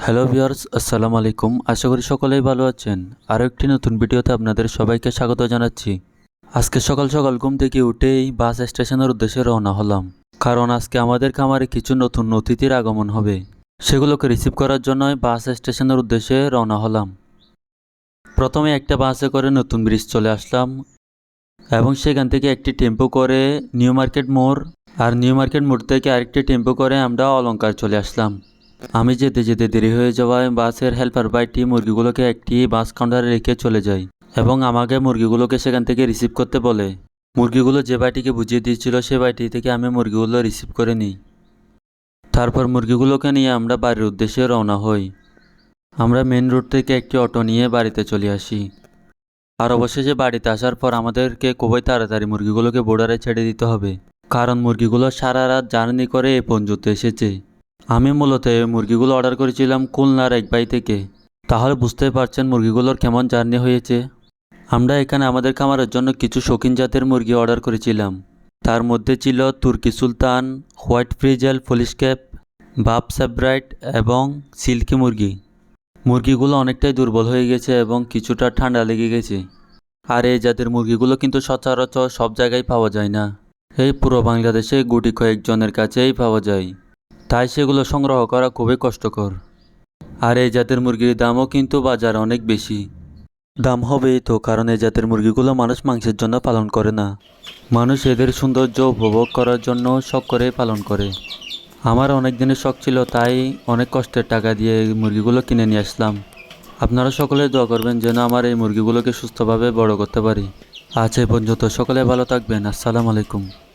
Hello viewers আসসালামু আলাইকুম আশা করি সকলেই ভালো আছেন। আরও একটি নতুন ভিডিওতে আপনাদের সবাইকে স্বাগত জানাচ্ছি। আজকে সকাল সকাল ঘুম থেকে উঠেই বাস স্টেশনের উদ্দেশ্যে রওনা হলাম। কারণ আজকে আমাদের খামারে কিছু নতুন অতিথির আগমন হবে। সেগুলোকে রিসিভ করার জন্যই বাস স্টেশনের উদ্দেশ্যে রওনা হলাম। প্রথমে একটা বাসে করে নতুন ব্রিজ চলে আসলাম। এবং সেখান থেকে একটি টেম্পো করে নিউ মার্কেট মোড়। আর নিউ মার্কেট মোড় থেকে আরেকটি টেম্পো করে আমরা অলংকার চলে আসলাম। আমি যেতে যেতে দেরি হয়ে যাওয়ায় বাসের হেল্পার বাইটি মুরগিগুলোকে একটি বাস কাউন্টারে রেখে চলে যায় এবং আমাকে মুরগিগুলোকে সেখান থেকে রিসিভ করতে বলে। মুরগিগুলো যে বাটিকে বুঝিয়ে দিয়েছিল, সে বাটি থেকে আমি মুরগিগুলো রিসিভ করে নিই। তারপর মুরগিগুলোকে নিয়ে আমরা বাড়ির উদ্দেশ্যে রওনা হই। আমরা মেন রোড থেকে একটি অটো নিয়ে বাড়িতে চলে আসি। আর অবশেষে বাড়িতে আসার পর আমাদেরকে খুবই তাড়াতাড়ি মুরগিগুলোকে বোর্ডারে ছেড়ে দিতে হবে। কারণ মুরগিগুলো সারা রাত জার্নি করে এ পর্যন্ত এসেছে। আমি মূলত এই মুরগিগুলো অর্ডার করেছিলাম খুলনার এক বাই থেকে। তাহলে বুঝতেই পারছেন মুরগিগুলোর কেমন জার্নি হয়েছে। আমরা এখানে আমাদের খামারের জন্য কিছু শৌখিন জাতের মুরগি অর্ডার করেছিলাম। তার মধ্যে ছিল তুর্কি সুলতান, হোয়াইট ফ্রিজেল পুলিশ ক্যাপ, বাপ স্যাব্রাইট এবং সিল্কি মুরগি। মুরগিগুলো অনেকটাই দুর্বল হয়ে গেছে এবং কিছুটা ঠান্ডা লেগে গেছে। আর এই জাতের মুরগিগুলো কিন্তু সচরাচর সব জায়গায় পাওয়া যায় না। এই পুরো বাংলাদেশে গুটি কয়েকজনের কাছেই পাওয়া যায়। তাই সেগুলো সংগ্রহ করা খুবই কষ্টকর। আর এই জাতের মুরগির দামও কিন্তু বাজার অনেক বেশি। দাম হবেই তো, কারণ এই জাতের মুরগিগুলো মানুষ মাংসের জন্য পালন করে না। মানুষ এদের সৌন্দর্য উপভোগ করার জন্য শখ করে পালন করে। আমার অনেক দিনের শখ ছিল, তাই অনেক কষ্টের টাকা দিয়ে এই মুরগিগুলো কিনে নিয়ে আসলাম। আপনারা সকলে দোয়া করবেন যেন আমার এই মুরগিগুলোকে সুস্থভাবে বড় করতে পারি। আজ পর্যন্ত সকলে ভালো থাকবেন। আসসালামু আলাইকুম।